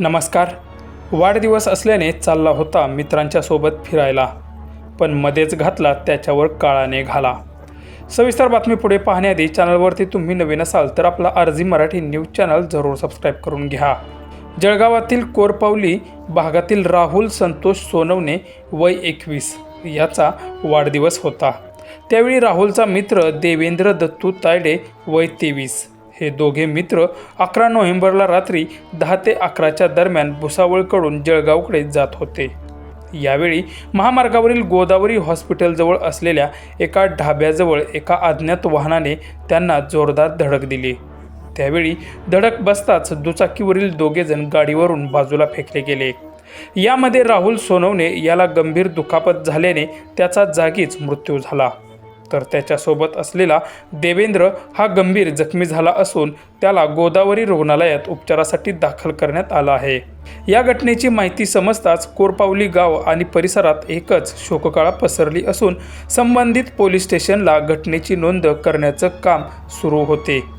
नमस्कार. वाढदिवस असल्याने चालला होता मित्रांच्या सोबत फिरायला पण मध्येच घातला त्याच्यावर काळाने घाला. सविस्तर बातमी पुढे पाहण्याआधी चॅनलवरती तुम्ही नवीन असाल तर आपला आरजी मराठी न्यूज चॅनल जरूर सबस्क्राईब करून घ्या. जळगावातील कोरपावली भागातील राहुल संतोष सोनवणे वय एकवीस याचा वाढदिवस होता. त्यावेळी राहुलचा मित्र देवेंद्र दत्तू तायडे वय तेवीस. हे दोघे मित्र अकरा नोव्हेंबरला रात्री दहा ते अकराच्या दरम्यान भुसावळकडून जळगावकडे जात होते. यावेळी महामार्गावरील गोदावरी हॉस्पिटलजवळ असलेल्या एका ढाब्याजवळ एका अज्ञात वाहनाने त्यांना जोरदार धडक दिली. त्यावेळी धडक बसताच दुचाकीवरील दोघेजण गाडीवरून बाजूला फेकले गेले. यामध्ये राहुल सोनवणे याला गंभीर दुखापत झाल्याने त्याचा जागीच मृत्यू झाला. तर त्याच्यासोबत असलेला देवेंद्र हा गंभीर जखमी झाला असून त्याला गोदावरी रुग्णालयात उपचारासाठी दाखल करण्यात आला आहे. या घटनेची माहिती समजताच कोरपावली गाव आणि परिसरात एकच शोककाळा पसरली असून संबंधित पोलीस स्टेशनला घटनेची नोंद करण्याचं काम सुरू होते.